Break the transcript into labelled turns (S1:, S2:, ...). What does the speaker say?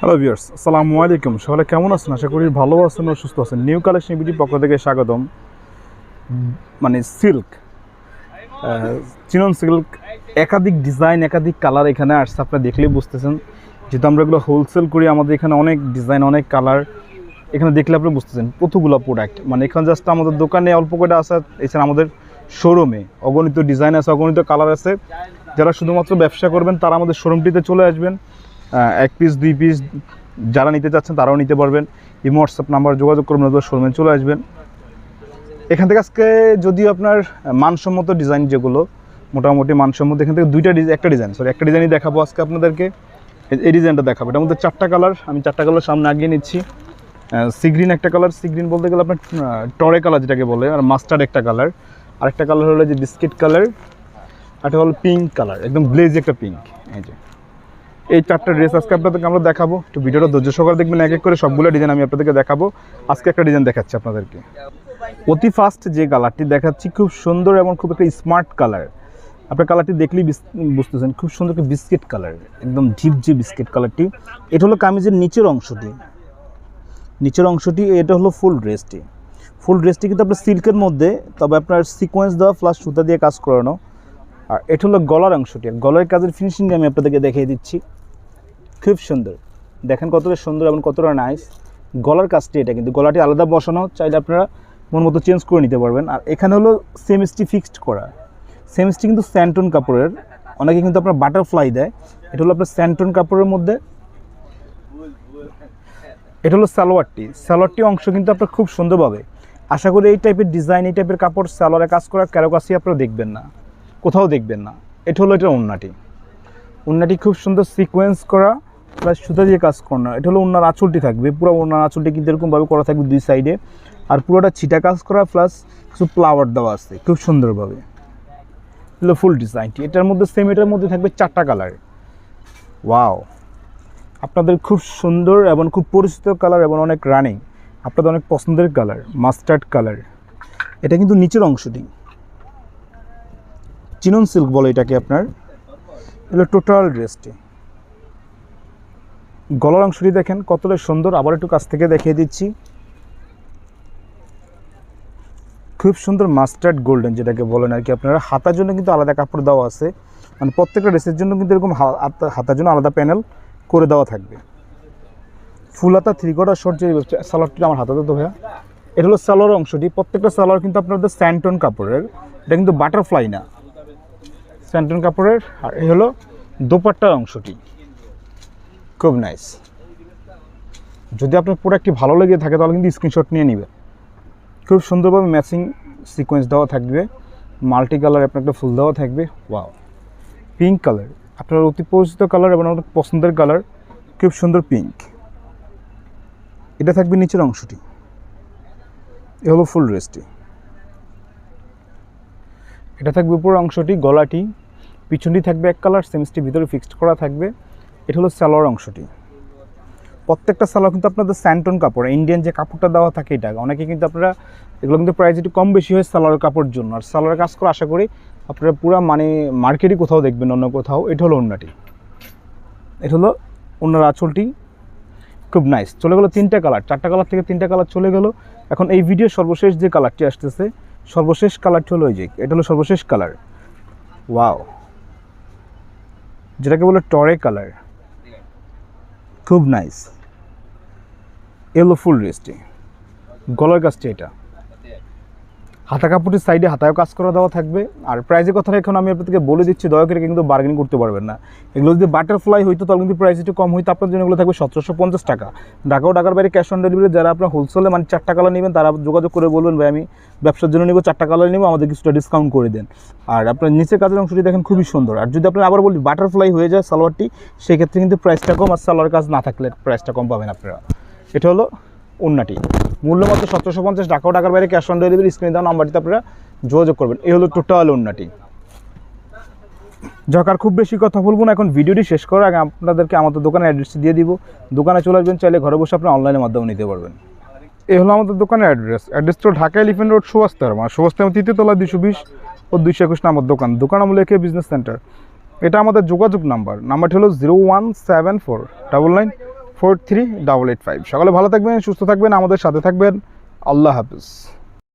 S1: Hello viewers আসসালামু আলাইকুম। সকালে কেমন আছেন? আশা করি ভালো আছেন ও সুস্থ আছেন। নিউ কালেকশন বিডি পক্ষ থেকে স্বাগতম। মানে সিল্ক চিনন সিল্ক একাধিক ডিজাইন একাধিক কালার এখানে আসছে, আপনারা দেখলেই বুঝতেছেন। যেহেতু আমরা এগুলো হোলসেল করি, আমাদের এখানে অনেক ডিজাইন অনেক কালার এখানে দেখলে আপনি বুঝতেছেন, কতগুলো প্রোডাক্ট মানে এখানে জাস্ট আমাদের দোকানে অল্প কটা আসা এছাড়া আমাদের শোরুমে অগণিত ডিজাইন আছে, অগণিত কালার আছে। যারা শুধুমাত্র ব্যবসা করবেন, তারা আমাদের শোরুমটিতে চলে আসবেন। এক পিস দুই পিস যারা নিতে চাচ্ছেন তারাও নিতে পারবেন। এই হোয়াটসঅ্যাপ নাম্বার যোগাযোগ করবেন ওদের শোরুমে চলে আসবেন। এখান থেকে আজকে যদিও আপনার মানসম্মত ডিজাইন যেগুলো, মোটামুটি মানসম্মত, এখান থেকে দুইটা একটা ডিজাইন সরি একটা ডিজাইনই দেখাবো আজকে আপনাদেরকে। এই- এই ডিজাইনটা দেখাবো। এটার মধ্যে চারটা কালার আমি চারটা কালার সামনে আগিয়ে নিচ্ছি। সিগ্রিন একটা কালার সিগ্রিন বলতে গেলে আপনার টরে কালার যেটাকে বলে, আর মাস্টার্ড একটা কালার আরেকটা কালার হলো যে বিস্কিট কালার একটা হলো পিঙ্ক কালার একদম ব্লেজ একটা পিঙ্ক এই যে। এই চারটা ড্রেস আজকে আপনাদেরকে আমরা দেখাবো। একটু ভিডিওটা ধৈর্য সহকারে দেখবেন, এক এক করে সবগুলো ডিজাইন আমি আপনাদেরকে দেখাবো। আজকে একটা ডিজাইন দেখাচ্ছি আপনাদেরকে। অতি ফাস্ট যে কালারটি দেখাচ্ছি, খুব সুন্দর এবং খুব একটা স্মার্ট কালার আপনার কালারটি দেখলেই বুঝতেছেন, খুব সুন্দর একটা বিস্কিট কালার একদম ডিপ যে বিস্কিট কালারটি এটা হলো কামিজের নিচের অংশটি। নিচের অংশটি, এটা হলো ফুল ড্রেসটি ফুল ড্রেসটি কিন্তু আপনার সিল্কের মধ্যে, তবে আপনার সিকোয়েন্স দেওয়া প্লাস সুতা দিয়ে কাজ করানো। আর এটা হলো গলার অংশটি। গলার কাজের ফিনিশিং আমি আপনাদেরকে দেখিয়ে দিচ্ছি। খুব সুন্দর। দেখেন কতটা সুন্দর এবং কতটা নাইস গলার কাজটি এটা, কিন্তু গলাটি আলাদা বসানো, চাইলে আপনারা মন মতো চেঞ্জ করে নিতে পারবেন। আর এখানে হলো সেমিস্টি ফিক্সড করা। সেমিস্টি কিন্তু স্যান্টন কাপড়ের। অনেকে কিন্তু আপনার বাটারফ্লাই দেয়। এটা হলো আপনার স্যান্টন কাপড়ের মধ্যে। এটা হলো সালোয়ারটি। সালোয়ারটি অংশ কিন্তু আপনার খুব সুন্দরভাবে। আশা করি এই টাইপের ডিজাইন এই টাইপের কাপড় সালোয়ারে কাজ করা কারও কাছেই আপনারা দেখবেন না। কোথাও দেখবেন না। এটা হলো এটা উন্নাটি উন্নাটি খুব সুন্দর সিকোয়েন্স করা প্লাস সুতা দিয়ে কাজ করানো। এটা হলো উন্নার আঁচলটি থাকবে। পুরো উন্নার আঁচলটি কিন্তু এরকমভাবে করা থাকবে দুই সাইডে আর পুরোটা ছিটা কাজ করা প্লাস কিছু ফ্লাওয়ার দেওয়া আছে, খুব সুন্দরভাবে। হলো ফুল ডিজাইনটি এটার মধ্যে সেম এটার মধ্যে থাকবে চারটা কালার ওয়াও আপনাদের খুব সুন্দর এবং খুব পরিচিত কালার এবং অনেক রানিং আপনাদের অনেক পছন্দের কালার মাস্টার্ড কালার এটা কিন্তু নিচের অংশটি। চিনন সিল্ক বলে এটাকে আপনার। এগুলো টোটাল ড্রেসটি। গলার অংশটি দেখেন কতটা সুন্দর। আবার একটু কাছ থেকে দেখিয়ে দিচ্ছি। খুব সুন্দর মাস্টার্ড গোল্ডেন যেটাকে বলেন আর কি আপনারা। হাতার জন্য কিন্তু আলাদা কাপড় দেওয়া আছে। মানে প্রত্যেকটা ড্রেসের জন্য কিন্তু এরকম হাতার জন্য আলাদা প্যানেল করে দেওয়া থাকবে। ফুল হাতা থ্রি কোয়ার্টার শর্ট যে সালোয়ারটি আমার হাতাতে তো ভাইয়া। এটা হলো সালোয়ার অংশটি। প্রত্যেকটা সালোয়ার কিন্তু আপনাদের স্যান্টন কাপড়ের। এটা কিন্তু বাটারফ্লাই না। স্যান্টন কাপড়ের আর এই হলো দোপাট্টার অংশটি। খুব নাইস যদি আপনার প্রোডাক্টটি ভালো লেগে থাকে, তাহলে কিন্তু স্ক্রিনশট নিয়ে নেবে। খুব সুন্দরভাবে ম্যাচিং সিকোয়েন্স দেওয়া থাকবে। মাল্টি কালার আপনার একটা ফুল দেওয়া থাকবে। ওয়াও পিঙ্ক কালার আপনার অতি পরিচিত কালার এবং আপনার পছন্দের কালার খুব সুন্দর পিঙ্ক এটা থাকবে নিচের অংশটি। এ হলো ফুল ড্রেসটি এটা থাকবে উপরের অংশটি, গলাটি। পিছনটি থাকবে এক কালার সেমিসটি ভিতরে ফিক্সড করা থাকবে। এটা হলো সালোয়ার অংশটি। প্রত্যেকটা সালোয়ার কিন্তু আপনাদের স্যান্টন কাপড় ইন্ডিয়ান যে কাপড়টা দেওয়া থাকে এটা। অনেকে কিন্তু আপনারা, এগুলো কিন্তু প্রাইস একটু কম বেশি হয় সালোয়ার কাপড়ের জন্য। আর সালোয়ার কাজ করে আশা করি আপনারা পুরো মানে মার্কেটই কোথাও দেখবেন, অন্য কোথাও। এটা হলো অন্যটি এটা হলো অন্যার আঁচলটি। খুব নাইস চলে গেলো তিনটা কালার চারটা কালার থেকে তিনটা কালার চলে গেলো। এখন এই ভিডিও সর্বশেষ যে কালারটি আসতেছে সর্বশেষ কালারটি হলো এই যে, এটা হলো সর্বশেষ কালার। ওয়াও। যেটাকে বলে টরে কালার। খুব নাইস। এলো ফুল রেস্টে। গলার কাজটি এটা। হাতা কাপড়ের সাইডে হাতায় কাজ করা দেওয়া থাকবে। আর প্রাইজের কথাটা এখন আমি আপনাদেরকে বলে দিচ্ছি, দয়া করে কিন্তু বার্গেনিং করতে পারবেন না। এগুলো যদি বাটারফ্লাই হইতো, তাহলে কিন্তু প্রাইস একটু কম হইতো। আপনার জন্য এগুলো থাকবে সতেরোশো পঞ্চাশ টাকা। ঢাকাও টাকার বাইরে ক্যাশ অন ডেলিভারি যারা আপনার হোলসেলে মানে চারটা কালার নেবেন, তারা যোগাযোগ করে বলবেন, ভাই, আমি ব্যবসার জন্য নেব, চারটা কালার নেব, আমাদের কিছুটা ডিসকাউন্ট করে দেন। আর আপনার নিচের কাজের অংশটি দেখেন খুবই সুন্দর। আর যদি আপনার আবার বলি বাটারফ্লাই হয়ে যায় সালোয়ারটি, সেক্ষেত্রে কিন্তু প্রাইসটা কম আর সালোয়ার কাজ না থাকলে প্রাইসটা কম পাবেন আপনারা। এটা হলো উন্নাটি মূল্য মাত্র সতেরোশো পঞ্চাশ টাকাও টাকার বাইরে ক্যাশ অন ডেলিভারি স্ক্রিনে দেওয়া নাম্বারটিতে আপনারা যোগাযোগ করবেন। এই হলো টোটাল উন্নাটি যাক, আর খুব বেশি কথা বলব না, এখন ভিডিওটি শেষ করার আগে আপনাদেরকে আমাদের দোকানের অ্যাড্রেসটি দিয়ে দিব। দোকানে চলে আসবেন, চাইলে ঘরে বসে আপনি অনলাইনের মাধ্যমে নিতে পারবেন। এ হলো আমাদের দোকানের অ্যাড্রেস অ্যাড্রেসটা হলো ঢাকা এলিফেন্ট রোড সুবাস্তার মানে তৃতীয় তলা দুশো বিশ ও দুইশো একুশ নাম্বার দোকান। দোকান আমলে বিজনেস সেন্টার এটা আমাদের যোগাযোগ নাম্বার নাম্বারটি হলো zero one seven four double nine four three double eight five সকালে ভালো থাকবেন, সুস্থ থাকবেন, আমাদের সাথে থাকবেন। আল্লাহ হাফিজ।